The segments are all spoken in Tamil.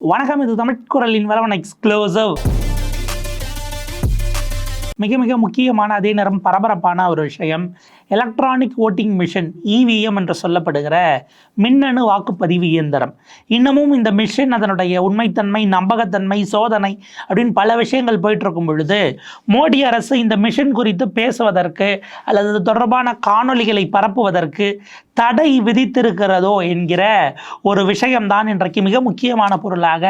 வணக்கம் இது தமிழ் குரலின் வளவன் எக்ஸ்க்ளோசிவ் மிக மிக முக்கியமான அதே நேரம் பரபரப்பான ஒரு விஷயம். எலக்ட்ரானிக் ஓட்டிங் மிஷின் இவிஎம் என்று சொல்லப்படுகிற மின்னணு வாக்குப்பதிவு இயந்திரம். இன்னமும் இந்த மிஷின் அதனுடைய உண்மைத்தன்மை நம்பகத்தன்மை சோதனை அப்படின்னு பல விஷயங்கள் போயிட்டு பொழுது மோடி அரசு இந்த மிஷின் குறித்து பேசுவதற்கு அல்லது தொடர்பான காணொளிகளை பரப்புவதற்கு தடை விதித்திருக்கிறதோ என்கிற ஒரு விஷயம்தான் இன்றைக்கு மிக முக்கியமான பொருளாக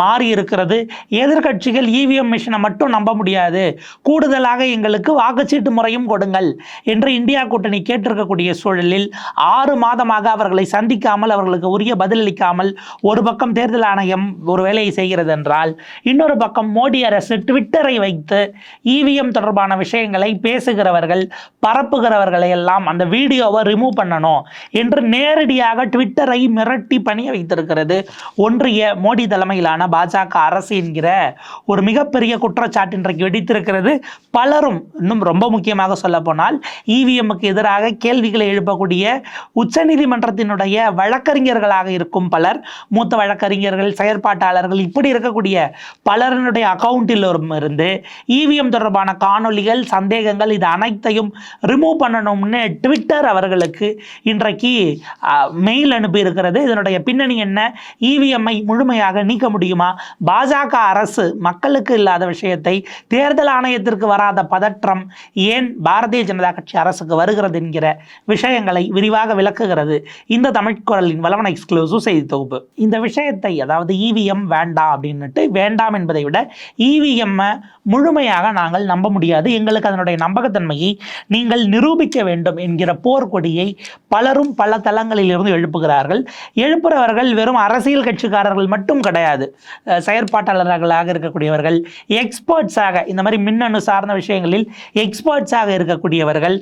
மாறி இருக்கிறது எதிர்க்கட்சிகள் இவிஎம் மிஷினை மட்டும் நம்ப முடியாது. கூடுதலாக எங்களுக்கு வாக்குச்சீட்டு முறையும் கொடுங்கள் என்று இந்தியா கூட்டணி கேட்டிருக்கக்கூடிய சூழலில் ஆறு மாதமாக அவர்களை சந்திக்காமல் அவர்களுக்கு உரிய பதிலளிக்காமல் ஒரு பக்கம் தேர்தல் ஆணையம் ஒரு வேலையை செய்கிறது என்றால் இன்னொரு பக்கம் மோடி அரசு ட்விட்டரை வைத்து இவிஎம் தொடர்பான விஷயங்களை பேசுகிறவர்கள் பரப்புகிறவர்களை எல்லாம் அந்த வீடியோவை ரிமூவ் பண்ணணும். என்று நேரடியாக ட்விட்டரை மிரட்டி பணிய வைத்திருக்கிறது. ஒன்றிய மோடி தலைமையிலான பாஜக அரசு என்கிற ஒரு மிகப்பெரிய குற்றச்சாட்டு இன்றைக்கு வெடித்திருக்கிறது. பலரும் இன்னும் ரொம்ப முக்கியமாக சொல்ல போனால் இவிஎம்முக்கு எதிராக கேள்விகளை எழுப்பக்கூடிய உச்சநீதிமன்றத்தினுடைய வழக்கறிஞர்களாக இருக்கும் பலர் மூத்த வழக்கறிஞர்கள் செயற்பாட்டாளர்கள் இப்படி இருக்கக்கூடிய பலரினுடைய அக்கௌண்ட்டிலும் இருந்து இவிஎம் தொடர்பான காணொளிகள் சந்தேகங்கள் இது அனைத்தையும் ரிமூவ் பண்ணணும்னு ட்விட்டர் அவர்களுக்கு இன்றைக்கு மெயில் அனுப்பியிருக்கிறது. இதனுடைய பின்னணி என்ன? இவிஎம்ஐ முழுமையாக நீக்க முடியுமா? பாஜக அரசு மக்களுக்கு இல்லாத விஷயத்தை தேர்தல் ஆணையத்திற்கு வராத பதற்றம் ஏன் பாரதிய ஜனதா கட்சி அரசுக்கு வருகிறது என்கிற விஷயங்களை விரிவாக விளக்குகிறது. இந்த தமிழ்குரலின் வளவன எக்ஸ்க்ளூசிவ் செய்தி தொகுப்பு. இந்த விஷயத்தை அதாவது இவிஎம் வேண்டாம் அப்படின்னுட்டு வேண்டாம் என்பதை விட இவிஎம்மை முழுமையாக நாங்கள் நம்ப முடியாது. எங்களுக்கு அதனுடைய நம்பகத்தன்மையை நீங்கள் நிரூபிக்க வேண்டும் என்கிற போர்க்கொடியை பலரும் பல தளங்களில் இருந்து எழுப்புகிறார்கள். எழுப்புறவர்கள் வெறும் அரசியல் கட்சிக்காரர்கள் மட்டும் கிடையாது. செயற்பாட்டாளர்களாக இருக்கக்கூடியவர்கள் எக்ஸ்பர்ட்ஸாக இந்த மாதிரி மின்னணு சார்ந்த விஷயங்களில் எக்ஸ்பர்ட்ஸாக இருக்கக்கூடியவர்கள்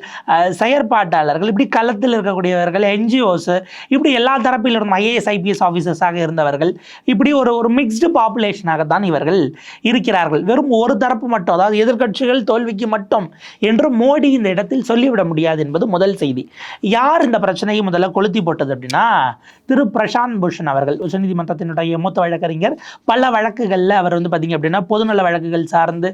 செயற்பாட்டாளர்கள் இப்படி களத்தில் இருக்கக்கூடியவர்கள் என்ஜிஓஸ் இப்படி எல்லா தரப்பிலிருந்தும் ஐஏஎஸ் ஐபிஎஸ் ஆஃபீஸர்ஸாக இருந்தவர்கள் இப்படி ஒரு ஒரு மிக்ஸ்டு பாப்புலேஷனாக தான் இவர்கள் இருக்கிறார்கள். வெறும் ஒரு தரப்பு மட்டும் அதாவது எதிர்கட்சிகள் தோல்விக்கு மட்டும் என்று மோடி இந்த இடத்தில் சொல்லிவிட முடியாது என்பது முதல் செய்தி. யார் இந்த பிரச்சனையை முதல்ல கொளுத்தி போட்டது அப்படின்னா திரு பிரசாந்த் பூஷன் அவர்கள் உச்சநீதிமன்றத்தினுடைய மூத்த வழக்கறிஞர். பல வழக்குகளில் அவர் வந்து பார்த்தீங்க அப்படின்னா பொதுநல வழக்குகள் சார்ந்து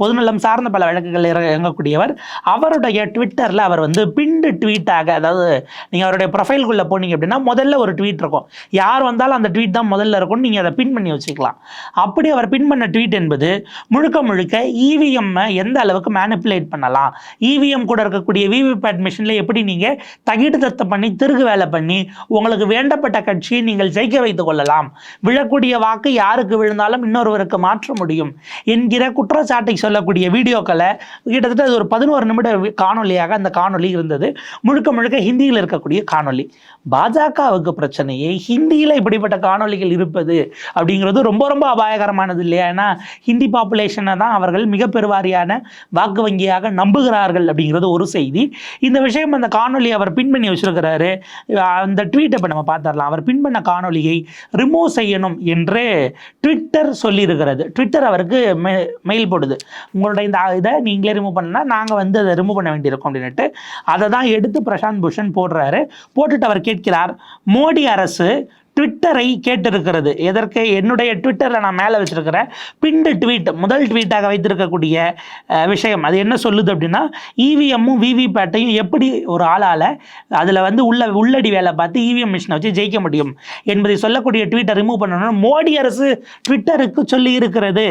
பொதுநலம் சார்ந்த பல வழக்குகள் இறங்கக்கூடியவர். அவருடைய ட்விட்டரில் அவர் வந்து பிண்டு ட்வீட்டாக அதாவது நீங்கள் அவருடைய ப்ரொஃபைல்குள்ளே போனீங்க அப்படின்னா முதல்ல ஒரு ட்வீட் இருக்கும். யார் வந்தாலும் அந்த ட்வீட் தான் முதல்ல இருக்கும்னு நீங்கள் அதை பின் பண்ணி வச்சுக்கலாம். அப்படி அவர் பின் பண்ண ட்வீட் என்பது முழுக்க முழுக்க இவிஎம் எந்த அளவுக்கு மேனிப்புலேட் பண்ணலாம்? இவிஎம் கூட இருக்கக்கூடிய விவிபேட் மிஷினில் எப்படி நீங்கள் தகிடு தத்தம் பண்ணி திருகு வேலை பண்ணி உங்களுக்கு வேண்டப்பட்ட கட்சியை நீங்கள் ஜெயிக்க வைத்துக் கொள்ளலாம். விழக்கூடிய வாக்கு யாருக்கு விழுந்தாலும் இன்னொருவருக்கு மாற்ற முடியும் என்கிற குற்றச்சாட்டை சொல்லக்கூடிய வீடியோக்களை கிட்டத்தட்ட ஒரு பதினோரு நிமிட காணொலியாக அந்த காணொலி இருந்தது. முழுக்க முழுக்க ஹிந்தியில் இருக்கக்கூடிய காணொலி பாஜகவுக்கு பிரச்சனையே ஹிந்தியில் இப்படிப்பட்ட காணொலிகள் இருப்பது அப்படிங்கிறது ரொம்ப ரொம்ப அபாயகரமானது இல்லையா? ஏன்னா ஹிந்தி பாப்புலேஷனை தான் அவர்கள் மிக பெருவாரியான வாக்கு வங்கியாக நம்புகிறார்கள் அப்படிங்கிறது ஒரு செய்தி. இந்த விஷயம் அந்த காணொலி அவர் பின்பணி பண்ணி வச்சிருக்கிறாரு அந்த ட்வீட்டை இப்போ நம்ம பார்த்துடலாம். அவர் பின் பண்ண காணொளியை ரிமூவ் செய்யணும் என்று ட்விட்டர் சொல்லியிருக்கிறது. ட்விட்டர் அவருக்கு மெ மெயில் போடுது. உங்களோட இந்த இதை நீங்களே ரிமூவ் பண்ணால் நாங்கள் வந்து அதை ரிமூவ் பண்ண வேண்டியிருக்கோம் அப்படின்னுட்டு அதை தான் எடுத்து பிரசாந்த் பூஷன் போடுறாரு. போட்டுட்டு அவர் கேட்கிறார் மோடி அரசு ட்விட்டரை கேட்டிருக்கிறது. எதற்கு? என்னுடைய ட்விட்டரில் நான் மேலே வச்சிருக்கிற பிண்டு ட்வீட் முதல் ட்வீட்டாக வைத்திருக்கக்கூடிய விஷயம். அது என்ன சொல்லுது அப்படின்னா இவிஎம்மும் விவிபேட்டையும் எப்படி ஒரு ஆளால் அதில் வந்து உள்ள உள்ளடி வேலை பார்த்து இவிஎம் மிஷினை வச்சு ஜெயிக்க முடியும் என்பதை சொல்லக்கூடிய ட்வீட்டை ரிமூவ் பண்ணணும் மோடி அரசு ட்விட்டருக்கு சொல்லி இருக்கிறது.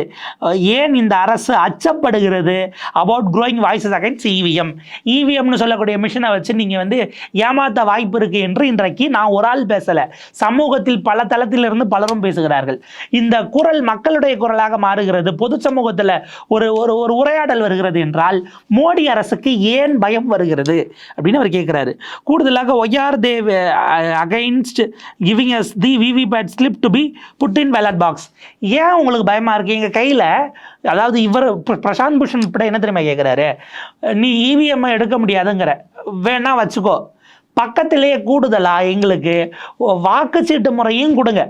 ஏன் இந்த அரசு அச்சப்படுகிறது? About growing voices against EVM இவிஎம்னு சொல்லக்கூடிய மிஷினை வச்சு நீங்கள் வந்து ஏமாத்த வாய்ப்பு இருக்குது என்று இன்றைக்கு நான் ஒரு ஆள் பேசலை. சமூக சமூகத்தில் பல தளத்திலிருந்து பலரும் பேசுகிறார்கள். இந்த குரல் மக்களுடைய குரலாக மாறுகிறது. பொது சமூகத்தில் ஒரு ஒரு ஒரு உரையாடல் வருகிறது என்றால் மோடி அரசுக்கு ஏன் பயம் வருகிறது? அப்படின்னு அவர் கேட்குறாரு கூடுதலாக why are they against giving us the VVPAT slip to be put in ballot box ஏன் உங்களுக்கு பயமாக இருக்குது எங்கள் கையில் அதாவது இவர் பிரசாந்த் பூஷன் இப்படி என்ன தெரியுமா கேட்குறாரு நீ இவிஎம்ஐ எடுக்க முடியாதுங்கிற. வேணா வச்சுக்கோ. பக்கத்திலேயே கூடுதலாக எங்களுக்கு வாக்குச்சீட்டு முறையும் கொடுங்க.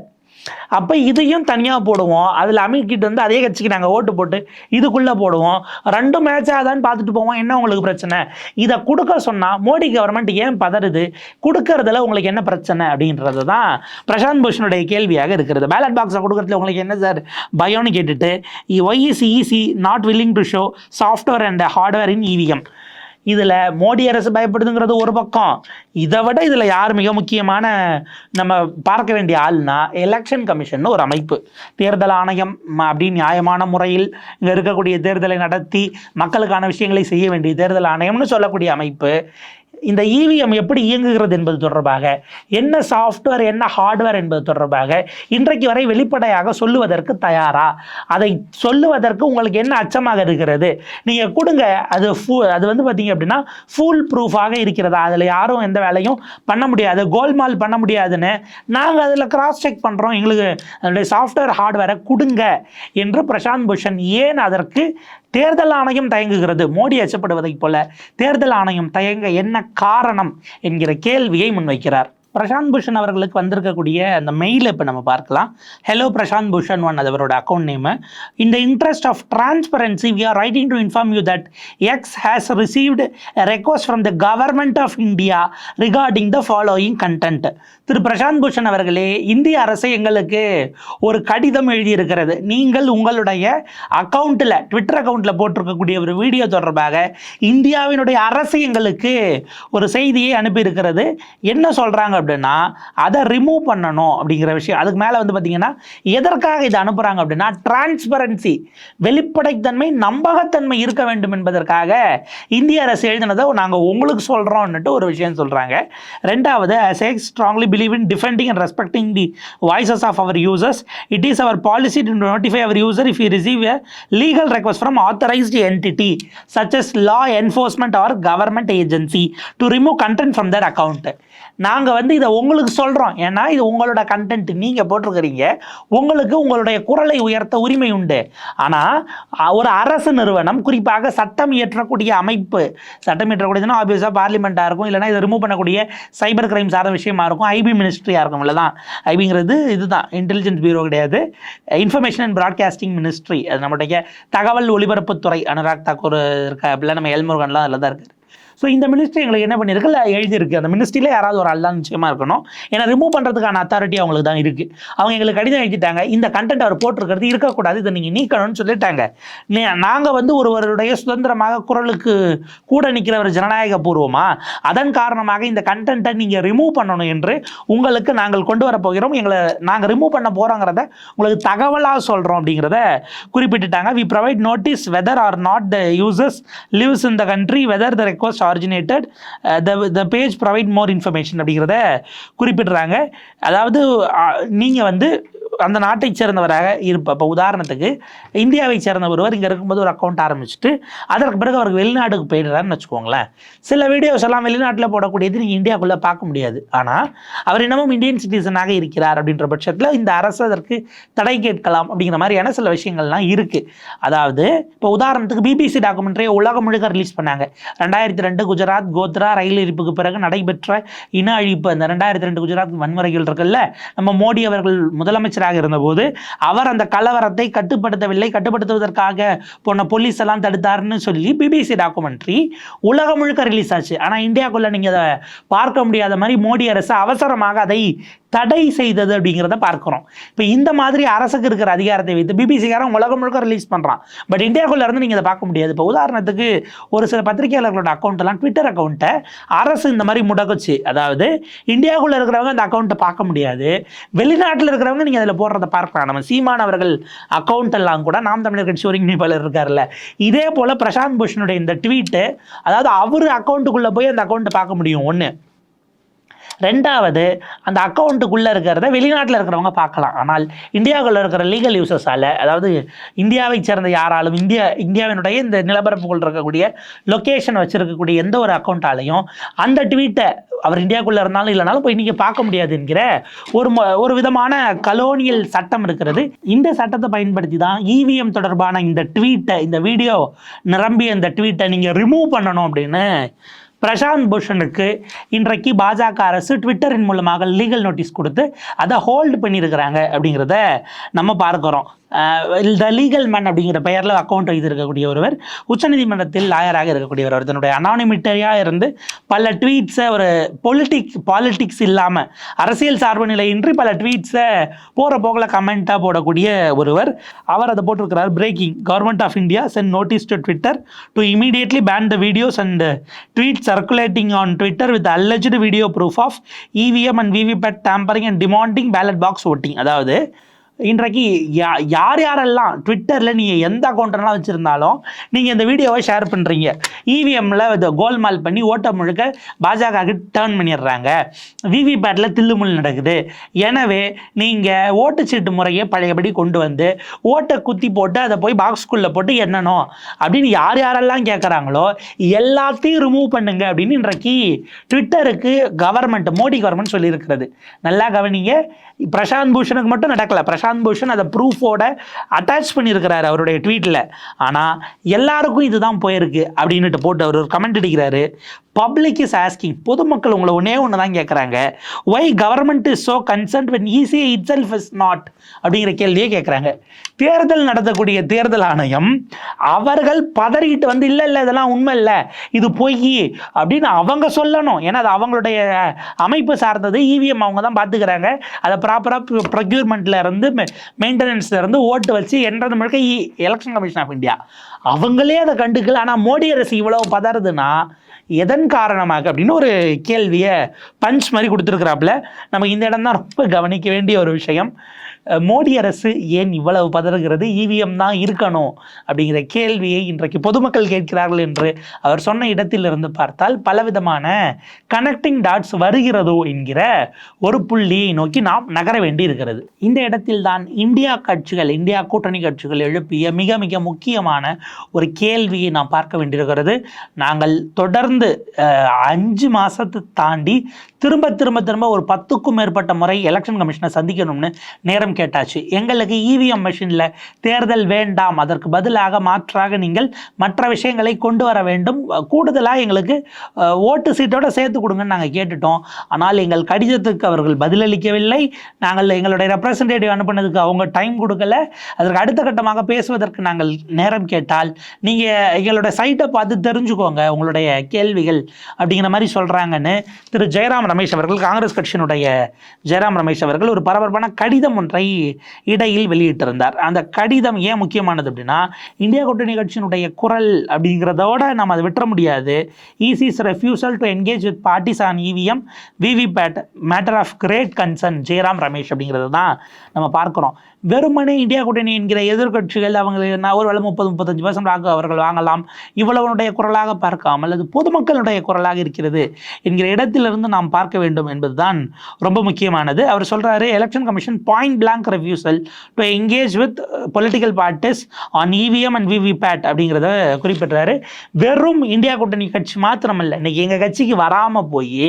அப்போ இதையும் தனியாக போடுவோம். அதில் அமீர்கிட்ட வந்து அதே கட்சிக்கு நாங்கள் ஓட்டு போட்டு இதுக்குள்ளே போடுவோம். ரெண்டும் மேட்ச் ஆகுதான்னு பார்த்துட்டு போவோம். என்ன உங்களுக்கு பிரச்சனை? இதை கொடுக்க சொன்னால் மோடி கவர்மெண்ட் ஏன் பதறுது? கொடுக்கறதுல உங்களுக்கு என்ன பிரச்சனை அப்படின்றது தான் பிரசாந்த் பூஷனுடைய கேள்வியாக இருக்கிறது. பேலட் பாக்ஸை கொடுக்கறதுல உங்களுக்கு என்ன சார் பயம்னு கேட்டுட்டு why is EC not willing to show software and hardware in EVM இதில் மோடி அரசு பயப்படுதுங்கிறது ஒரு பக்கம். இதை விட இதில் யார் மிக முக்கியமான நம்ம பார்க்க வேண்டிய ஆள்னா எலெக்ஷன் கமிஷன் ஒரு அமைப்பு. தேர்தல் ஆணையம் அப்படின்னு நியாயமான முறையில் இங்கே இருக்கக்கூடிய தேர்தலை நடத்தி மக்களுக்கான விஷயங்களை செய்ய வேண்டிய தேர்தல் ஆணையம்னு சொல்லக்கூடிய அமைப்பு. இந்த இவிஎம் எப்படி இயங்குகிறது என்பது தொடர்பாக என்ன சாஃப்ட்வேர் என்ன ஹார்ட்வேர் என்பது தொடர்பாக இன்றைக்கு வரை வெளிப்படையாக சொல்லுவதற்கு தயாரா? அதை சொல்லுவதற்கு உங்களுக்கு என்ன அச்சமாக இருக்கிறது? நீங்கள் கொடுங்க. அது ஃபூ அது வந்து பார்த்தீங்க அப்படின்னா ஃபுல் ப்ரூஃபாக இருக்கிறதா? அதில் யாரும் எந்த வேலையும் பண்ண முடியாது. கோல்மால் பண்ண முடியாதுன்னு நாங்கள் அதில் கிராஸ் செக் பண்ணுறோம் எங்களுக்கு அதனுடைய சாஃப்ட்வேர் ஹார்ட்வேரை கொடுங்க என்று பிரசாந்த் பூஷன் ஏன் அதற்கு தேர்தல் ஆணையம் தயங்குகிறது. மோடி அச்சப்படுவதைப் போல தேர்தல் ஆணையம் தயங்க என்ன காரணம் என்கிற கேள்வியை முன்வைக்கிறார். பிரசாந்த் பூஷன் அவர்களுக்கு வந்திருக்கக்கூடிய அந்த மெயில் இப்போ நம்ம பார்க்கலாம். ஹலோ பிரசாந்த் பூஷன் ஒன் அது அவரோட அக்கௌண்ட் நேமு இந்த interest of transparency we are writing to inform you that X has received request from the government of India regarding the following content திரு பிரசாந்த் பூஷன் அவர்களே இந்திய அரசு எங்களுக்கு ஒரு கடிதம் எழுதியிருக்கிறது. நீங்கள் உங்களுடைய அக்கௌண்ட்டில் ட்விட்டர் அக்கௌண்ட்டில் போட்டிருக்கக்கூடிய ஒரு வீடியோ தொடர்பாக இந்தியாவினுடைய அரசு எங்களுக்கு ஒரு செய்தியை அனுப்பியிருக்கிறது. என்ன சொல்கிறாங்க அப்படின்னா அதை ரிமூவ் பண்ணணும் அப்படிங்கிற விஷயம். அதுக்கு மேலே வந்து பார்த்தீங்கன்னா எதற்காக இதை அனுப்புகிறாங்க அப்படின்னா டிரான்ஸ்பரன்சி வெளிப்படைத்தன்மை நம்பகத்தன்மை இருக்க வேண்டும் என்பதற்காக இந்திய அரசு எழுதினதை நாங்கள் உங்களுக்கு சொல்கிறோம்னுட்டு ஒரு விஷயம் சொல்கிறாங்க ரெண்டாவது as I believe in defending and respecting the voices of our users. It is our policy to notify our user if we receive a legal request from authorized entity such as law enforcement or government agency to remove content from their account நாங்கள் வந்து இதை உங்களுக்கு சொல்கிறோம் ஏன்னா இது உங்களோட கண்டென்ட் நீங்கள் போட்டிருக்கிறீங்க. உங்களுக்கு உங்களுடைய குரலை உயர்த்த உரிமை உண்டு. ஆனால் ஒரு அரசு நிறுவனம் குறிப்பாக சட்டம் இயற்றக்கூடிய அமைப்பு சட்டம் இயற்றக்கூடியதுன்னா ஆப்வியஸாக பார்லிமெண்ட்டாக இருக்கும். இல்லைனா இதை ரிமூவ் பண்ணக்கூடிய சைபர் கிரைம் சார்ந்த விஷயமா இருக்கும். ஐபி மினிஸ்ட்ரியாக இருக்கும். இவ்வளோதான் ஐபிங்கிறது இதுதான். இன்டெலிஜென்ஸ் பியூரோ கிடையாது. இன்ஃபர்மேஷன் அண்ட் ப்ராட்காஸ்டிங் மினிஸ்ட்ரி அது நம்முடைய தகவல் ஒலிபரப்புத்துறை. அனுராக் தாக்கூர் இருக்க அப்படிலாம் நம்ம எல்முருகன்லாம் அதில் தான் இருக்குது ஸோ இந்த மினிஸ்ட்ரி எங்களுக்கு என்ன பண்ணியிருக்கு? எழுதியிருக்கு. அந்த மினிஸ்ட்ரியில் யாராவது ஒரு ஆள் தான் நிச்சயமாக இருக்கணும். ஏன்னா ரிமூவ் பண்ணுறதுக்கான அத்தாரிட்டி அவங்களுக்கு தான் இருக்குது அவங்க எங்களுக்கு கடிதம் எழுதிட்டாங்க. இந்த கண்டென்ட் அவர் போட்டிருக்கிறது இருக்கக்கூடாது. இதை நீங்கள் நீக்கணும்னு சொல்லிட்டாங்க. நாங்கள் வந்து ஒருவருடைய சுதந்திரமாக குரலுக்கு கூட நிற்கிறவர் ஜனநாயக பூர்வமாக அதன் காரணமாக இந்த கண்டென்ட்டை நீங்கள் ரிமூவ் பண்ணணும் என்று உங்களுக்கு நாங்கள் கொண்டு வரப்போகிறோம் எங்களை நாங்கள் ரிமூவ் பண்ண போகிறோங்கிறத உங்களுக்கு தகவலாக சொல்கிறோம் அப்படிங்கிறத குறிப்பிட்டுட்டாங்க. We provide notice whether or not the users lives in the country whether the request originated the the page provide more information அப்படிங்கிறத குறிப்பிடுறாங்க. அதாவது நீங்கள் வந்து அந்த நாட்டை சேர்ந்தவராக இருப்ப இப்போ உதாரணத்துக்கு இந்தியாவை சேர்ந்த ஒருவர் இங்கே இருக்கும்போது ஒரு அக்கௌண்ட் ஆரம்பிச்சுட்டு அதற்கு பிறகு அவருக்கு வெளிநாட்டுக்கு போயிடுறாருன்னு வச்சுக்கோங்களேன். சில வீடியோஸ் எல்லாம் வெளிநாட்டில் போடக்கூடியது நீங்கள் இந்தியாவுக்குள்ளே பார்க்க முடியாது. ஆனால் அவர் இன்னமும் இந்தியன் சிட்டிசனாக இருக்கிறார் அப்படின்ற பட்சத்தில் இந்த அரசு அதற்கு தடை கேட்கலாம் அப்படிங்கிற மாதிரியான சில விஷயங்கள்லாம் இருக்குது அதாவது இப்போ உதாரணத்துக்கு பிபிசி டாக்குமெண்ட்ரியை உலகம் முழுக்க ரிலீஸ் பண்ணாங்க. ரெண்டாயிரத்தி ரெண்டு குஜராத் கோத்ரா ரயில் எரிப்புக்கு பிறகு நடைபெற்ற இன அழிப்பு அந்த ரெண்டாயிரத்தி ரெண்டு குஜராத் வன்முறைகள் இருக்குல்ல நம்ம மோடி அவர்கள் முதலமைச்சராக இருந்தபோது அவர் அந்த கலவரத்தை கட்டுப்படுத்தவில்லை கட்டுப்படுத்துவதற்காக போன போலீஸ் எல்லாம் தடுத்தாருன்னு சொல்லி பிபிசி டாக்குமெண்ட்ரி உலகம் முழுக்க ரிலீஸ் ஆச்சு. ஆனால் இந்தியாக்குள்ள நீங்கள் அதை பார்க்க முடியாத மாதிரி மோடி அரசு அவசரமாக அதை தடை செய்தது அப்படிங்கிறத பார்க்குறோம். இப்போ இந்த மாதிரி அரசுக்கு இருக்கிற அதிகாரத்தை வைத்து பிபிசிக்காரன் உலகம் முழுக்க ரிலீஸ் பண்ணுறான் பட் இந்தியாக்குள்ளே இருந்து நீங்கள் இதை பார்க்க முடியாது. இப்போ உதாரணத்துக்கு ஒரு சில பத்திரிகையாளர்களோட அக்கௌண்ட்டெல்லாம் ட்விட்டர் அக்கௌண்ட்டை அரசு இந்த மாதிரி முடக்குச்சு. அதாவது இந்தியாவுக்குள்ளே இருக்கிறவங்க அந்த அக்கௌண்ட்டை பார்க்க முடியாது. வெளிநாட்டில் இருக்கிறவங்க நீங்கள் அதில் போடுறத பார்க்கலாம். நம்ம சீமான் அவர்கள் அக்கௌண்ட் எல்லாம் கூட நாம் தமிழர் கட்சி ஒருங்கிணைப்பாளர் இருக்கார்ல இதே போல் பிரசாந்த் பூஷனுடைய இந்த ட்வீட்டு அதாவது அவர் அக்கௌண்ட்டுக்குள்ளே போய் அந்த அக்கௌண்ட்டை பார்க்க முடியும். ஒன்று ரெண்டாவது அந்த அக்கௌண்ட்டுக்குள்ளே இருக்கிறத வெளிநாட்டில் இருக்கிறவங்க பார்க்கலாம். ஆனால் இந்தியாவுக்குள்ள இருக்கிற லீகல் யூசர்ஸால் அதாவது இந்தியாவை சேர்ந்த யாராலும் இந்தியா இந்தியாவினுடைய இந்த நிலப்பரப்புக்குள் இருக்கக்கூடிய லொக்கேஷன் வச்சுருக்கக்கூடிய எந்த ஒரு அக்கௌண்ட்டாலையும் அந்த ட்வீட்டை அவர் இந்தியாவுக்குள்ளே இருந்தாலும் இல்லைனாலும் போய் நீங்கள் பார்க்க முடியாது என்கிற ஒரு ம- ஒரு விதமான கலோனியல் சட்டம் இருக்கிறது. இந்த சட்டத்தை பயன்படுத்தி தான் இவிஎம் தொடர்பான இந்த ட்வீட்டை இந்த வீடியோ நிரம்பிய இந்த ட்வீட்டை நீங்கள் ரிமூவ் பண்ணணும் அப்படின்னு பிரசாந்த் பூஷனுக்கு இன்றைக்கு பாஜக அரசு ட்விட்டரின் மூலமாக லீகல் நோட்டீஸ் கொடுத்து அதை ஹோல்டு பண்ணியிருக்கிறாங்க அப்படிங்கிறத நம்ம பார்க்குறோம் த லீகல் மேன் அப்படிங்கிற பெயரில் அக்கௌண்ட் வைத்திருக்கக்கூடிய ஒருவர் உச்சநீதிமன்றத்தில் லாயராக இருக்கக்கூடிய ஒருவர் தன்னுடைய அனானிமிட்டரியாக இருந்து பல ட்வீட்ஸை ஒரு பொலிட்டிக்ஸ் பாலிட்டிக்ஸ் இல்லாமல் அரசியல் சார்பு நிலையின்றி பல ட்வீட்ஸை போகிற போக்கில் கமெண்ட்டாக போடக்கூடிய ஒருவர். அவர் அதை போட்டிருக்கிறார் breaking government of India sent notice to Twitter to immediately ban the videos and tweets circulating on Twitter with alleged video proof of EVM and VVPAT tampering and demanding ballot box voting அதாவது இன்றைக்கு யா யார் யாரெல்லாம் ட்விட்டரில் நீங்கள் எந்த அக்கௌண்ட்டெல்லாம் வச்சுருந்தாலும் நீங்கள் இந்த வீடியோவை ஷேர் பண்ணுறீங்க இவிஎம்மில் இதை கோல்மால் பண்ணி ஓட்டை முழுக்க பாஜகவுக்கு டேர்ன் பண்ணிடுறாங்க. விவிபேட்டில் தில்லுமுல் நடக்குது. எனவே நீங்கள் ஓட்டுச்சீட்டு முறையை பழையபடி கொண்டு வந்து ஓட்டை குத்தி போட்டு அதை போய் பாக்ஸ்குள்ளே போட்டு என்னணும் அப்படின்னு யார் யாரெல்லாம் கேட்குறாங்களோ எல்லாத்தையும் ரிமூவ் பண்ணுங்க அப்படின்னு இன்றைக்கு ட்விட்டருக்கு கவர்மெண்ட் மோடி கவர்மெண்ட் சொல்லியிருக்கிறது. நல்லா கவனிங்க. பிரசாந்த் பூஷனுக்கு மட்டும் நடக்கல. பிரசாந்த் பூஷன் அதை ப்ரூஃபோட அட்டாச் பண்ணியிருக்கிறாரு அவருடைய ட்வீட்டில் ஆனால் எல்லாருக்கும் இதுதான் போயிருக்கு அப்படின்னுட்டு போட்டு அவர் ஒரு கமெண்ட் அடிக்கிறாரு. பப்ளிக் இஸ் ஆஸ்கிங் பொதுமக்கள் உங்களை ஒன்றே ஒன்று தான் கேட்குறாங்க why government is so concerned when ஈஸியாக இட் செல்ஃப் இஸ் நாட் அப்படிங்கிற கேள்வியே கேட்குறாங்க தேர்தல் நடத்தக்கூடிய தேர்தல் ஆணையம் அவர்கள் பதறிட்டு வந்து இல்லை இல்லை இதெல்லாம் உண்மை இல்லை. இது பொய். அப்படின்னு அவங்க சொல்லணும். ஏன்னா அது அவங்களுடைய அமைப்பு சார்ந்தது. இவிஎம் அவங்க தான் பார்த்துக்கிறாங்க அதை ப்ராப்பராக ப்ரொக்யூர்மெண்ட்டில் இருந்து மெயின்டெனன்ஸில் இருந்து ஓட்டு வச்சு என்றது முழுக்க எலெக்ஷன் கமிஷன் ஆஃப் இந்தியா அவங்களே அதை கண்டுக்கல. ஆனால் மோடி அரசு இவ்வளவு பதறுதுன்னா எதன் காரணமாக அப்படின்னு ஒரு கேள்வியை பஞ்ச் மாதிரி கொடுத்துருக்குறாப்புல. நமக்கு இந்த இடம் தான் ரொம்ப கவனிக்க வேண்டிய ஒரு விஷயம். மோடி அரசு ஏன் இவ்வளவு பதறுகிறது? இவிஎம் தான் இருக்கணும் அப்படிங்கிற கேள்வியை இன்றைக்கு பொதுமக்கள் கேட்கிறார்கள் என்று அவர் சொன்ன இடத்திலிருந்து பார்த்தால் பலவிதமான கனெக்டிங் டாட்ஸ் வருகிறதோ என்கிற ஒரு புள்ளியை நோக்கி நாம் நகர வேண்டி இருக்கிறது இந்த இடத்தில் தான் இந்தியா கட்சிகள் இந்தியா கூட்டணி கட்சிகள் எழுப்பிய மிக மிக முக்கியமான ஒரு கேள்வியை நாம் பார்க்க வேண்டியிருக்கிறது. நாங்கள் தொடர்ந்து அஞ்சு மாதத்தை தாண்டி திரும்ப திரும்ப திரும்ப ஒரு பத்துக்கும் மேற்பட்ட முறை எலெக்ஷன் கமிஷனை சந்திக்கணும்னு நேரம் கேட்டாச்சு. எங்களுக்கு இவிஎம் மிஷினில் தேர்தல் வேண்டாம். அதற்கு பதிலாக மாற்றாக நீங்கள் மற்ற விஷயங்களை கொண்டு வர வேண்டும். கூடுதலாக எங்களுக்கு ஓட்டு சீட்டோட சேர்த்து கொடுங்கன்னு நாங்கள் கேட்டுட்டோம். ஆனால் எங்கள் கடிதத்துக்கு அவர்கள் பதிலளிக்கவில்லை. நாங்கள் எங்களுடைய ரெப்ரசன்டேட்டிவ் அனுப்பினதுக்கு அவங்க டைம் கொடுக்கல. அதற்கு அடுத்த கட்டமாக பேசுவதற்கு நாங்கள் நேரம் கேட்டால் நீங்கள் எங்களுடைய சைட்டை பார்த்து தெரிஞ்சுக்கோங்க. உங்களுடைய கேள்விகள் அப்படிங்கிற மாதிரி சொல்கிறாங்கன்னு திரு. ஜெயராம் ரமேஷ் அவர்கள் காங்கிரஸ் கட்சியினுடைய ஜெயராம் ரமேஷ் அவர்கள் ஒரு பரபரப்பான கடிதம் ஒன்றை இடையில் வெளியிட்டிருந்தார். அந்த கடிதம் ஏன் முக்கியமானது அப்படின்னா இந்தியா கூட்டணி கட்சியினுடைய குரல் அப்படிங்கிறதோட நம்ம அதை விட்டுற முடியாது. EC's refusal to engage with parties on EVM VVPAT matter of great concern Jairam Ramesh அப்படிங்கிறது தான் நம்ம பார்க்குறோம். வெறுமனே இந்தியா கூட்டணி என்கிற எதிர்க்கட்சிகள் அவங்க நான் ஒரு வேளை முப்பது முப்பத்தஞ்சு பர்சன்ட் வாக்கு அவர்கள் வாங்கலாம். இவ்வளவனுடைய குரலாக பார்க்காமல் அது பொதுமக்களுடைய குரலாக இருக்கிறது என்கிற இடத்திலிருந்து நாம் பார்க்க வேண்டும் என்பதுதான் ரொம்ப முக்கியமானது. அவர் சொல்கிறாரு election commission point blank refusal to engage with political parties on EVM and VVPAT அப்படிங்கிறத குறிப்பிட்றாரு. வெறும் இந்தியா கூட்டணி கட்சி மாத்திரமல்ல இன்னைக்கு எங்கள் கட்சிக்கு வராமல் போய்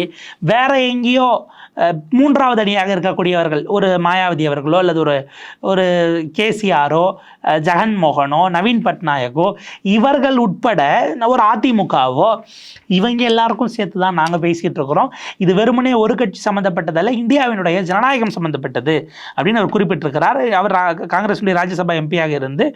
வேற எங்கேயோ மூன்றாவது அணியாக இருக்கக்கூடியவர்கள் ஒரு மாயாவதி அவர்களோ அல்லது ஒரு ஒரு கேசிஆரோ ஜெகன்மோகனோ நவீன் பட்நாயக்கோ இவர்கள் உட்பட ஒரு அதிமுகவோ இவங்க எல்லாருக்கும் சேர்த்து தான் நாங்கள் பேசிகிட்டு இருக்கிறோம். இது வெறுமனே ஒரு கட்சி சம்மந்தப்பட்டதல்ல இந்தியாவினுடைய ஜனநாயகம் சம்மந்தப்பட்டது அப்படின்னு அவர் குறிப்பிட்டிருக்கிறார். அவர் காங்கிரஸுடைய ராஜ்யசபா எம்பியாக இருந்து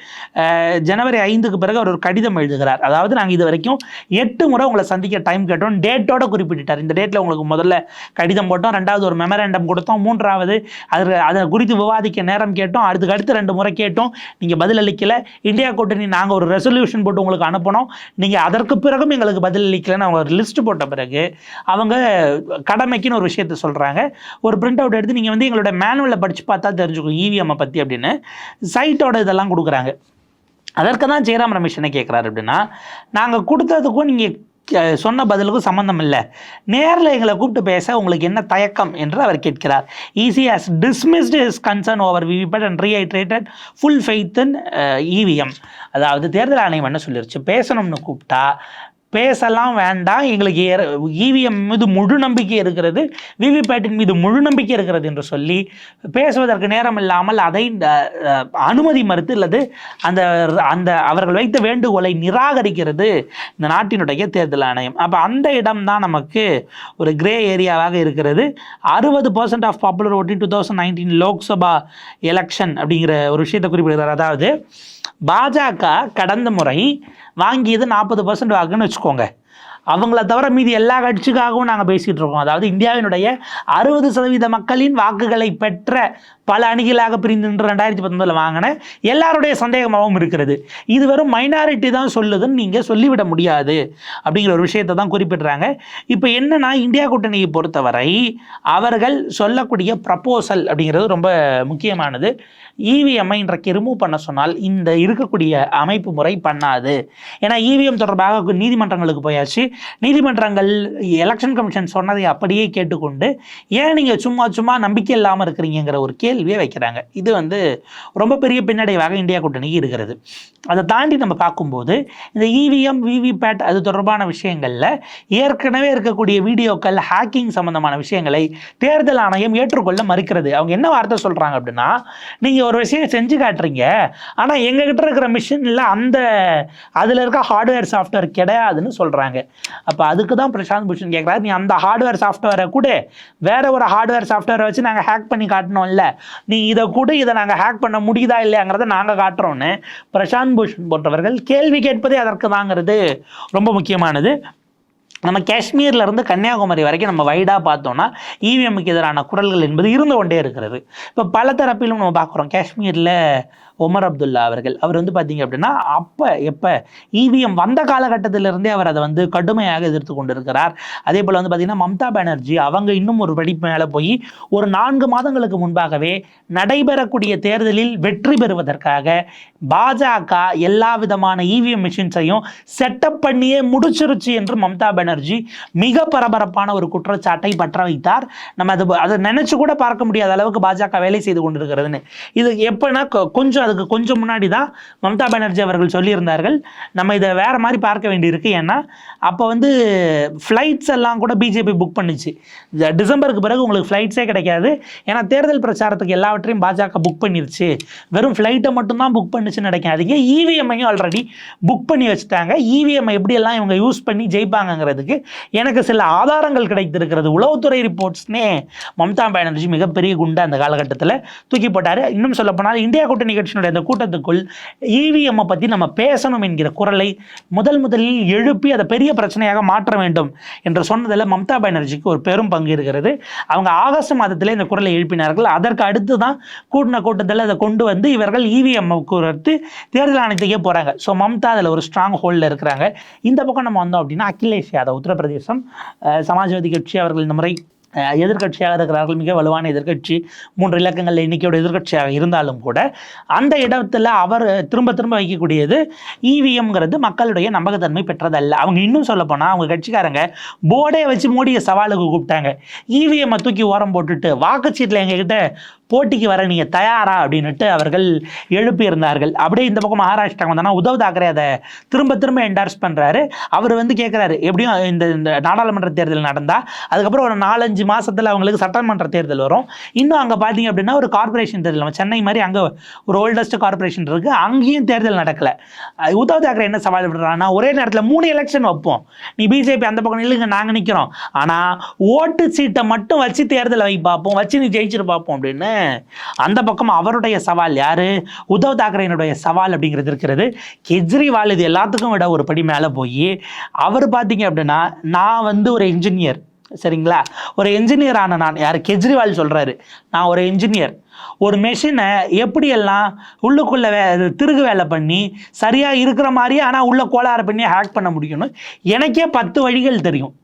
ஜனவரி ஐந்துக்கு பிறகு அவர் ஒரு கடிதம் எழுதுகிறார். அதாவது நாங்கள் இது வரைக்கும் எட்டு முறை உங்களை சந்திக்க டைம் கேட்டோம். டேட்டோட குறிப்பிட்டார் இந்த டேட்டில் உங்களுக்கு முதல்ல கடிதம் போட்டோம். ரெண்டாவது ஒரு மெமரேண்டம் கொடுத்தோம். மூன்றாவது அது அதை குறித்து விவாதிக்க நேரம் கேட்டோம். அதுக்கு அடுத்து ரெண்டு முறை கேட்டோம். நீங்கள் பதில் அளிக்கல. இந்தியா கூட்டணி நாங்கள் ஒரு ரெசல்யூஷன் போட்டு உங்களுக்கு அனுப்பினோம். நீங்கள் அதற்கு பிறகும் எங்களுக்கு பதில் அளிக்கலைன்னு அவங்க ஒரு லிஸ்ட் போட்ட பிறகு அவங்க கடமைக்குன்னு ஒரு விஷயத்த சொல்கிறாங்க ஒரு பிரிண்ட் அவுட் எடுத்து நீங்கள் வந்து எங்களோட மேனுவலை படித்து பார்த்தா தெரிஞ்சுக்கும் இவிஎம்மை பற்றி அப்படின்னு. சைட்டோட இதெல்லாம் கொடுக்குறாங்க. அதற்கு தான் ஜெயராம் ரமேஷ் என்ன கேட்குறாரு அப்படின்னா நாங்கள் கொடுத்ததுக்கும் நீங்கள் சொன்ன பதிலுக்கும் சம்மந்தம் இல்லை. நேரில் எங்களை கூப்பிட்டு பேச உங்களுக்கு என்ன தயக்கம் என்று அவர் கேட்கிறார். EC has dismissed is concern over VVPAT and rehydrated full faith in EVM அதாவது தேர்தல் ஆணையம் என்ன சொல்லிருச்சு? பேசணும்னு கூப்பிட்டா பேசலாம் வேண்டாம். எங்களுக்கு இவிஎம் மீது முழு நம்பிக்கை இருக்கிறது. விவிபேட்டின் மீது முழு நம்பிக்கை இருக்கிறது என்று சொல்லி பேசுவதற்கு நேரம் இல்லாமல் அதை அனுமதி மறுத்து அல்லது அந்த அந்த அவர்கள் வைத்த வேண்டுகோளை நிராகரிக்கிறது இந்த நாட்டினுடைய தேர்தல் ஆணையம். அப்போ அந்த இடம் தான் நமக்கு ஒரு கிரே ஏரியாவாக இருக்கிறது. அறுபது percent of popular voting two thousand nineteen Lok Sabha election அப்படிங்கிற ஒரு விஷயத்தை குறிப்பிடுகிறார். அதாவது பாஜக கடந்த முறை வாங்கியது நாற்பது பர்சன்ட் வாக்குன்னு வச்சுக்கோங்க. அவங்கள தவிர மீதி எல்லா கட்சிக்காகவும் நாங்கள் பேசிகிட்டு இருக்கோம். அதாவது இந்தியாவினுடைய அறுபது சதவீத மக்களின் வாக்குகளை பெற்ற பல அணிகளாக பிரிந்து நின்று ரெண்டாயிரத்தி பத்தொன்பதில் வாங்கின எல்லாருடைய சந்தேகமாகவும் இருக்கிறது. இது வெறும் மைனாரிட்டி தான் சொல்லுதுன்னு நீங்கள் சொல்லிவிட முடியாது அப்படிங்கிற ஒரு விஷயத்தை தான் குறிப்பிடுறாங்க. இப்போ என்னன்னா இந்தியா கூட்டணியை பொறுத்தவரை அவர்கள் சொல்லக்கூடிய ப்ரப்போசல் அப்படிங்கிறது ரொம்ப முக்கியமானது. இவிஎம்ஐ இன்றைக்கு ரிமூவ் பண்ண சொன்னால் இந்த இருக்கக்கூடிய அமைப்பு முறை பண்ணாது. ஏன்னா இவிஎம் தொடர்பாக நீதிமன்றங்களுக்கு போயாச்சு. நீதிமன்றங்கள் எலெக்ஷன் கமிஷன் சொன்னதை அப்படியே கேட்டுக்கொண்டு ஏன் நீங்கள் சும்மா சும்மா நம்பிக்கை இல்லாமல் இருக்கிறீங்கிற ஒரு கேள்வியை வைக்கிறாங்க. இது வந்து ரொம்ப பெரிய பின்னடைவாக இந்தியா கூட்டணிக்கு இருக்கிறது. அதை தாண்டி நம்ம பார்க்கும்போது இந்த இவிஎம் விவிபேட் அது தொடர்பான விஷயங்களில் ஏற்கனவே இருக்கக்கூடிய வீடியோக்கள் ஹேக்கிங் சம்பந்தமான விஷயங்களை தேர்தல் ஆணையம் ஏற்றுக்கொள்ள மறுக்கிறது. அவங்க என்ன வார்த்தை சொல்கிறாங்க அப்படின்னா நீங்கள் ஒரு விஷயம் செஞ்சு காட்டுறீங்க. ஆனால் எங்ககிட்ட இருக்கிற மிஷினில் அந்த அதில் இருக்க ஹார்ட்வேர் சாஃப்ட்வேர் கிடையாதுன்னு சொல்கிறாங்க அப்போ அதுக்கு தான் பிரசாந்த் பூஷன் கேட்குறாரு நீ அந்த ஹார்ட்வேர் சாஃப்ட்வேரை கூட. வேற ஒரு ஹார்ட்வேர் சாஃப்ட்வேரை வச்சு நாங்கள் ஹேக் பண்ணி காட்டணும்ல. நீ இதை கூட இதை நாங்கள் ஹேக் பண்ண முடியுதா இல்லையாங்கிறத நாங்கள் காட்டுறோன்னு பிரசாந்த் பூஷன் போன்றவர்கள் கேள்வி கேட்பதே அதற்கு தாங்கிறது ரொம்ப முக்கியமானது. நம்ம காஷ்மீர்ல இருந்து கன்னியாகுமரி வரைக்கும் நம்ம வைடாக பார்த்தோம்னா இவிஎம்முக்கு எதிரான குரல்கள் என்பது இருந்து கொண்டே இருக்கிறது. இப்போ பல தரப்பிலும் நம்ம பார்க்குறோம் காஷ்மீரில் ஒமர் அப்துல்லா அவர்கள். அவர் வந்து பார்த்தீங்க அப்படின்னா அப்போ எப்போ இவிஎம் வந்த காலகட்டத்திலிருந்தே அவர் அதை வந்து கடுமையாக எதிர்த்து கொண்டிருக்கிறார். அதே போல் வந்து பார்த்தீங்கன்னா மம்தா பானர்ஜி அவங்க இன்னும் ஒரு படி மேலே போய் ஒரு நான்கு மாதங்களுக்கு முன்பாகவே நடைபெறக்கூடிய தேர்தலில் வெற்றி பெறுவதற்காக பாஜக எல்லா விதமான இவிஎம் மிஷின்ஸையும் செட்டப் பண்ணியே முடிச்சிருச்சு என்று மம்தா பானர்ஜி மிக பரபரப்பான ஒரு குற்றச்சாட்டை பற்ற வைத்தார் நம்ம அது அதை நினைச்சு கூட பார்க்க முடியாத அளவுக்கு பாஜக வேலை செய்து கொண்டிருக்கிறதுன்னு. இது எப்போனா கொ- கொஞ்சம் அதுக்கு கொஞ்சம் முன்னாடி தான் மம்தா பானர்ஜி அவர்கள் சொல்லியிருந்தார்கள். நம்ம இதை வேறு மாதிரி பார்க்க வேண்டியிருக்கு. ஏன்னா அப்போ வந்து ஃப்ளைட்ஸ் எல்லாம் கூட பிஜேபி புக் பண்ணுச்சு. இந்த டிசம்பருக்கு பிறகு உங்களுக்கு ஃப்ளைட்ஸே கிடைக்காது. ஏன்னா தேர்தல் பிரச்சாரத்துக்கு எல்லாவற்றையும் பாஜக புக் பண்ணிருச்சு. வெறும் ஃப்ளைட்டை மட்டும்தான் புக் பண்ணிச்சுன்னு நினைக்காதீங்க. இவிஎம்ஐயும் ஆல்ரெடி புக் பண்ணி வச்சுட்டாங்க. இவிஎம்ஐ எப்படியெல்லாம் இவங்க யூஸ் பண்ணி ஜெயிப்பாங்கங்கிறதுக்கு எனக்கு சில ஆதாரங்கள் கிடைத்திருக்கிறது. உளவுத்துறை ரிப்போர்ட்ஸ்னே மம்தா பானர்ஜி மிகப்பெரிய குண்டை அந்த காலகட்டத்தில் தூக்கி போட்டார். இன்னும் சொல்லப்போனால் இந்தியா கூட்டணி கமிஷனுடைய அந்த கூட்டத்துக்குள் இவிஎம்மை பற்றி நம்ம பேசணும் என்கிற குரலை முதல் முதலில் எழுப்பி அதை பெரிய பிரச்சனையாக மாற்ற வேண்டும் என்று சொன்னதில் மம்தா பானர்ஜிக்கு ஒரு பெரும் பங்கு இருக்கிறது. அவங்க ஆகஸ்ட் மாதத்திலே இந்த குரலை எழுப்பினார்கள். அதற்கு அடுத்து தான் கூட்டின கூட்டத்தில் அதை கொண்டு வந்து இவர்கள் இவிஎம் குறித்து தேர்தல் ஆணையத்துக்கே போகிறாங்க ஸோ மம்தா அதில் ஒரு ஸ்ட்ராங் ஹோல்டில் இருக்கிறாங்க. இந்த பக்கம் நம்ம வந்தோம் அப்படின்னா அகிலேஷ் யாதவ் உத்தரப்பிரதேசம் சமாஜ்வாதி கட்சி அவர்கள் இந்த முறை எதிர்கட்சியாக இருக்கிறார்கள் மிக வலுவான எதிர்க்கட்சி மூன்று இலக்கங்களில் எண்ணிக்கையோட எதிர்க்கட்சியாக இருந்தாலும் கூட அந்த இடத்துல அவர் திரும்ப திரும்ப வைக்கக்கூடியது இவிஎம்ங்கிறது மக்களுடைய நம்பகத்தன்மை பெற்றதல்ல. அவங்க இன்னும் சொல்ல போனால் அவங்க கட்சிக்காரங்க போர்டே வச்சு மோடியை சவாலுக்கு கூப்பிட்டாங்க. இவிஎம்மை தூக்கி ஓரம் போட்டுட்டு வாக்குச்சீட்டில் எங்ககிட்ட போட்டிக்கு வர நீங்கள் தயாரா அப்படின்னுட்டு அவர்கள் எழுப்பியிருந்தார்கள். அப்படியே இந்த பக்கம் மகாராஷ்டிரா வந்தோன்னா உத்தவ் தாக்கரே அதை திரும்ப திரும்ப என்டார்ஸ் பண்ணுறாரு அவர் வந்து கேட்குறாரு எப்படியும் இந்த இந்த நாடாளுமன்ற தேர்தல் நடந்தால் அதுக்கப்புறம் ஒரு நாலஞ்சு மாதத்தில் அவங்களுக்கு சட்டமன்ற தேர்தல் வரும். இன்னும் அங்கே பார்த்தீங்க அப்படின்னா ஒரு கார்ப்பரேஷன் தேர்தல் நம்ம சென்னை மாதிரி அங்கே ஒரு ஓல்டஸ்ட் கார்பரேஷன் இருக்குது அங்கேயும் தேர்தல் நடக்கலை. அஹ் உத்தவ் தாக்கரே என்ன சவால் விடுறாங்கன்னா ஒரே நேரத்தில் மூணு எலெக்ஷன் வைப்போம். நீ பிஜேபி அந்த பக்கம் இல்லைங்க நாங்கள் நிற்கிறோம் ஆனால் ஓட்டு சீட்டை மட்டும் வச்சு தேர்தலை வை பார்ப்போம் வச்சு நீ ஜெயிச்சிட்டு பார்ப்போம் அப்படின்னு அந்த பக்கம் அவருடைய சவால் யாரு? உத்தவ் தாக்கரேனுடைய சவால் அப்படிங்கிறது இருக்கிறது. கெஜ்ரிவால் இது எல்லாத்துக்கும் விட ஒரு படி மேலே போய் அவர் பார்த்தீங்க அப்படின்னா நான் வந்து ஒரு இன்ஜினியர் சரிங்களா? ஒரு என்ஜினியர் ஆன நான் யார்? கெஜ்ரிவால் சொல்கிறாரு நான் ஒரு இன்ஜினியர் ஒரு மெஷினை எப்படியெல்லாம் உள்ளுக்குள்ளே வே திருகு வேலை பண்ணி சரியாக இருக்கிற மாதிரியே ஆனால் உள்ள கோளாறு பண்ணி ஹேக் பண்ண முடியும்னு எனக்கே பத்து வழிகள் தெரியும்.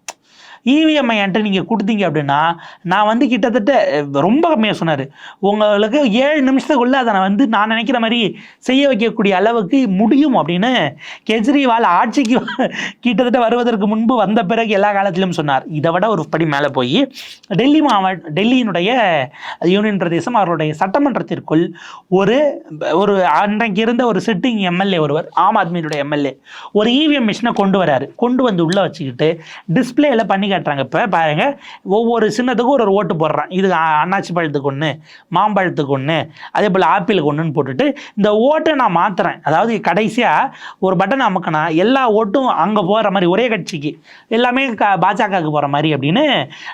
இவிஎம்ஐ என்கிட்ட நீங்கள் கொடுத்தீங்க அப்படின்னா நான் வந்து கிட்டத்தட்ட ரொம்ப கம்மியாக சொன்னார். உங்களுக்கு ஏழு நிமிஷத்துக்குள்ளே அதை நான் வந்து நான் நினைக்கிற மாதிரி செய்ய வைக்கக்கூடிய அளவுக்கு முடியும் அப்படின்னு கெஜ்ரிவால் ஆட்சிக்கு கிட்டத்தட்ட வருவதற்கு முன்பு வந்த பிறகு எல்லா காலத்திலும் சொன்னார். இதை விட ஒரு படி மேலே போய் டெல்லி மாவட்ட டெல்லியினுடைய யூனியன் பிரதேசம் அவருடைய சட்டமன்றத்திற்குள் ஒரு ஒரு அன்றைக்கு இருந்த ஒரு சிட்டிங் எம்எல்ஏ ஒருவர் ஆம் ஆத்மியினுடைய எம்எல்ஏ ஒரு இவிஎம் மிஷினை கொண்டு வராரு. கொண்டு வந்து உள்ளே வச்சுக்கிட்டு டிஸ்பிளேல பண்ணி காட்டுறாங்க. இப்போ பாருங்க ஒவ்வொரு சின்னத்துக்கும் ஒரு ஒரு ஓட்டு போடுறான். இது அண்ணாச்சி பழத்துக்கு ஒன்று மாம்பழத்துக்கு ஒன்று அதே போல் ஆப்பிளுக்கு ஒன்றுன்னு போட்டுட்டு இந்த ஓட்டை நான் மாற்றுறேன் அதாவது கடைசியாக ஒரு பட்டன் அமுக்கினா எல்லா ஓட்டும் அங்கே போகிற மாதிரி ஒரே கட்சிக்கு எல்லாமே க பாஜகவுக்கு போகிற மாதிரி அப்படின்னு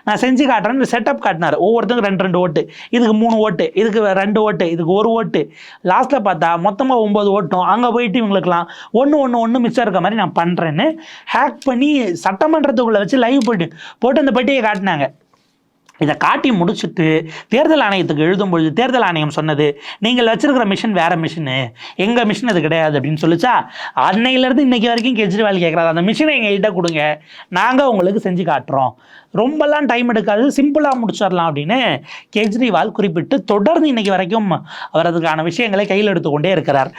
நான் செஞ்சு காட்டுறேன்னு செட்டப் காட்டினார். ஒவ்வொருத்தருக்கும் ரெண்டு ரெண்டு ஓட்டு. இதுக்கு மூணு ஓட்டு இதுக்கு ரெண்டு ஓட்டு இதுக்கு ஒரு ஓட்டு. லாஸ்ட்டில் பார்த்தா மொத்தமாக ஒம்பது ஓட்டும். அங்கே போயிட்டு இவங்களுக்குலாம் ஒன்று ஒன்று ஒன்று மிச்சம் இருக்க மாதிரி நான் பண்ணுறேன்னு ஹேக் பண்ணி சட்டமன்றத்துக்குள்ளே வச்சு லைவ் போயிட்டு போட்டு அந்த பெட்டியை காட்டினாங்க. இதை காட்டி முடிச்சுட்டு தேர்தல் ஆணையத்துக்கு எழுதும் பொழுது தேர்தல் ஆணையம் சொன்னது நீங்கள் வச்சிருக்கிற மிஷின் வேற மிஷினு எங்கள் மிஷின் அது கிடையாது அப்படின்னு சொல்லிச்சா அன்னையிலேருந்து இன்னைக்கு வரைக்கும் கெஜ்ரிவால் கேட்குறாரு அந்த மிஷினை எங்கள்கிட்ட கொடுங்க நாங்கள் உங்களுக்கு செஞ்சு காட்டுறோம். ரொம்பலாம் டைம் எடுக்காது. சிம்பிளாக முடிச்சிடலாம் அப்படின்னு கெஜ்ரிவால் குறிப்பிட்டு தொடர்ந்து இன்னைக்கு வரைக்கும் அவர் அதுக்கான விஷயங்களை கையில் எடுத்துக்கொண்டே இருக்கிறார்.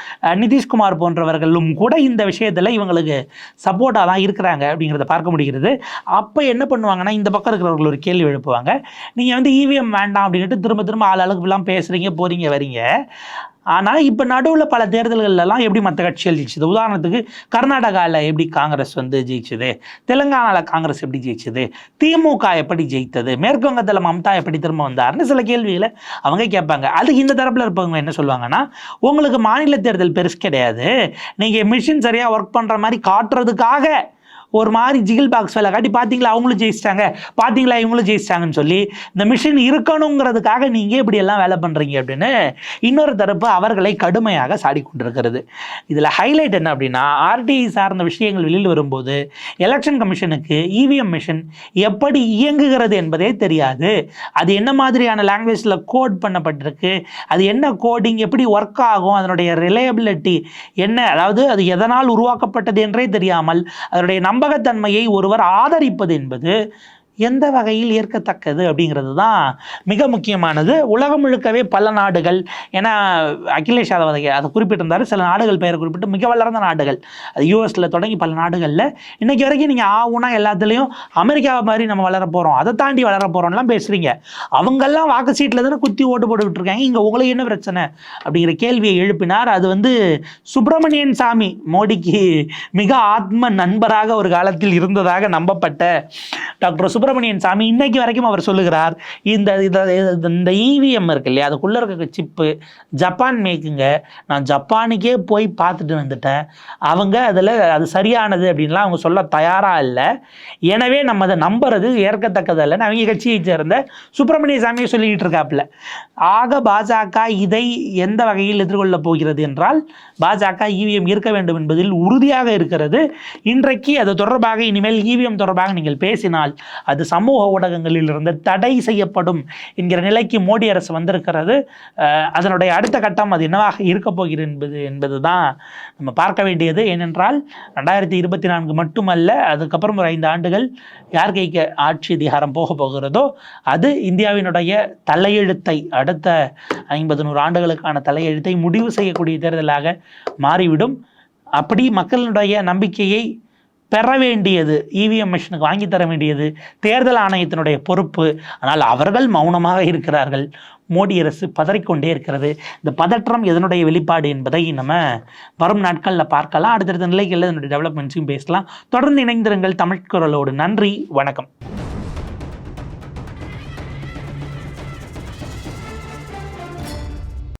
நிதிஷ்குமார் போன்றவர்களும் கூட இந்த விஷயத்தில் இவங்களுக்கு சப்போர்ட்டாக தான் இருக்கிறாங்க அப்படிங்கிறத பார்க்க முடிகிறது. அப்போ என்ன பண்ணுவாங்கன்னா இந்த பக்கம் இருக்கிறவர்கள் ஒரு கேள்வி எழுப்புவாங்க. நீங்கள் வந்து இவிஎம் வேண்டாம் அப்படின்ட்டு திரும்ப திரும்ப ஆள் அளவுக்குலாம் பேசுகிறீங்க போகிறீங்க வரீங்க. ஆனால் இப்போ நடுவில் பல தேர்தல்கள்லாம் எப்படி மற்ற கட்சிகள் ஜெயிச்சது? உதாரணத்துக்கு கர்நாடகாவில் எப்படி காங்கிரஸ் வந்து ஜெயிச்சது? தெலுங்கானாவில் காங்கிரஸ் எப்படி ஜெயிச்சது? திமுக எப்படி ஜெயித்தது? மேற்கு வங்கத்தில் மம்தா எப்படி திரும்ப வந்தார்னு சில கேள்விகளை அவங்க கேட்பாங்க. அதுக்கு இந்த தரப்பில் இருப்பவங்க என்ன சொல்லுவாங்கன்னா உங்களுக்கு மாநில தேர்தல் பெருசு கிடையாது. நீங்கள் மிஷின் சரியாக ஒர்க் பண்ணுற மாதிரி காட்டுறதுக்காக ஒரு மாதிரி ஜிகில் பாக்ஸ் வேலை காட்டி பார்த்தீங்களா அவங்களும் ஜெயிச்சிட்டாங்க. பார்த்தீங்களா இவங்களும் ஜெயிச்சிட்டாங்கன்னு சொல்லி இந்த மிஷின் இருக்கணுங்கிறதுக்காக நீங்கள் இப்படி எல்லாம் வேலை பண்ணுறீங்க அப்படின்னு இன்னொரு தரப்பு அவர்களை கடுமையாக சாடி கொண்டிருக்கிறது. இதில் ஹைலைட் என்ன அப்படின்னா ஆர்டிஐ சார்ந்த விஷயங்கள் வெளியில் வரும்போது எலெக்ஷன் கமிஷனுக்கு இவிஎம் மிஷின் எப்படி இயங்குகிறது என்பதே தெரியாது. அது என்ன மாதிரியான லாங்குவேஜில் கோட் பண்ணப்பட்டிருக்கு? அது என்ன கோடிங் எப்படி ஒர்க் ஆகும்? அதனுடைய ரிலையபிலிட்டி என்ன? அதாவது அது எதனால் உருவாக்கப்பட்டது என்றே தெரியாமல் அதனுடைய நம்பகத்தன்மையை ஒருவர் ஆதரிப்பது என்பது எந்த வகையில் ஏற்கத்தக்கது அப்படிங்கிறது தான் மிக முக்கியமானது. உலகம் முழுக்கவே பல நாடுகள் ஏன்னா அகிலேஷ் யாதவ் அதை குறிப்பிட்டிருந்தார். சில நாடுகள் பெயரை குறிப்பிட்டு மிக வளர்ந்த நாடுகள். அது யூஎஸில் தொடங்கி பல நாடுகளில். இன்றைக்கி வரைக்கும் நீங்கள் ஆகுனா எல்லாத்துலேயும் அமெரிக்காவை மாதிரி நம்ம வளர போகிறோம் அதை தாண்டி வளர போகிறோம்லாம் பேசுகிறீங்க அவங்கெல்லாம் வாக்கு சீட்டில் தானே குத்தி ஓட்டு போட்டுக்கிட்டு இருக்காங்க. இங்கே உங்களுக்கு என்ன பிரச்சனை? அப்படிங்கிற கேள்வியை எழுப்பினார். அது வந்து சுப்பிரமணியன் சாமி மோடிக்கு மிக ஆத்ம நண்பராக ஒரு காலத்தில் இருந்ததாக நம்பப்பட்ட டாக்டர் சுப்பிரமணியன் சாமி இன்னைக்கு வரைக்கும் அவர் சொல்லுகிறார் இந்த இந்த இவிஎம் இருக்கு இல்லையா அதுக்குள்ளே இருக்க சிப்பு ஜப்பான் மேக்குங்க. நான் ஜப்பானுக்கே போய் பார்த்துட்டு வந்துட்டேன். அவங்க அதில் அது சரியானது அப்படின்லாம் அவங்க சொல்ல தயாராக இல்லை. எனவே நம்ம அதை நம்புறது ஏற்கத்தக்கதல்ல அவங்க கட்சியை சேர்ந்த சுப்பிரமணிய சாமியை சொல்லிக்கிட்டு இருக்காப்புல. ஆக பாஜக இதை எந்த வகையில் எதிர்கொள்ளப் போகிறது என்றால் பாஜக இவிஎம் இருக்க வேண்டும் என்பதில் உறுதியாக இருக்கிறது. இன்றைக்கு அது தொடர்பாக இனிமேல் இவிஎம் தொடர்பாக நீங்கள் பேசினால் அது சமூக ஊடகங்களில் இருந்து தடை செய்யப்படும் என்கிற நிலைக்கு மோடி அரசு வந்திருக்கிறது. அதனுடைய அடுத்த கட்டம் அது என்னவாக இருக்க போகிறது என்பது என்பது தான் நம்ம பார்க்க வேண்டியது. ஏனென்றால் ரெண்டாயிரத்தி இருபத்தி நான்கு மட்டுமல்ல அதுக்கப்புறம் ஒரு ஐந்து ஆண்டுகள் யார் கைக்கு ஆட்சி அதிகாரம் போக போகிறதோ அது இந்தியாவினுடைய தலையெழுத்தை அடுத்த ஐம்பது நூறு ஆண்டுகளுக்கான தலையெழுத்தை முடிவு செய்யக்கூடிய தேர்தலாக மாறிவிடும். அப்படி மக்களுடைய நம்பிக்கையை பெற வேண்டியது இவிஎம் மிஷினுக்கு வாங்கி தர வேண்டியது. தேர்தல் ஆணையத்தினுடைய பொறுப்பு. ஆனால் அவர்கள் மௌனமாக இருக்கிறார்கள். மோடி அரசு பதறிக்கொண்டே இருக்கிறது. இந்த பதற்றம் எதனுடைய வெளிப்பாடு என்பதை நம்ம வரும் நாட்களில் பார்க்கலாம். அடுத்தடுத்த நிலைகளில் இதனுடைய டெவலப்மெண்ட்ஸையும் பேசலாம். தொடர்ந்து இணைந்திருங்கள் தமிழ் குரலோடு. நன்றி. வணக்கம்.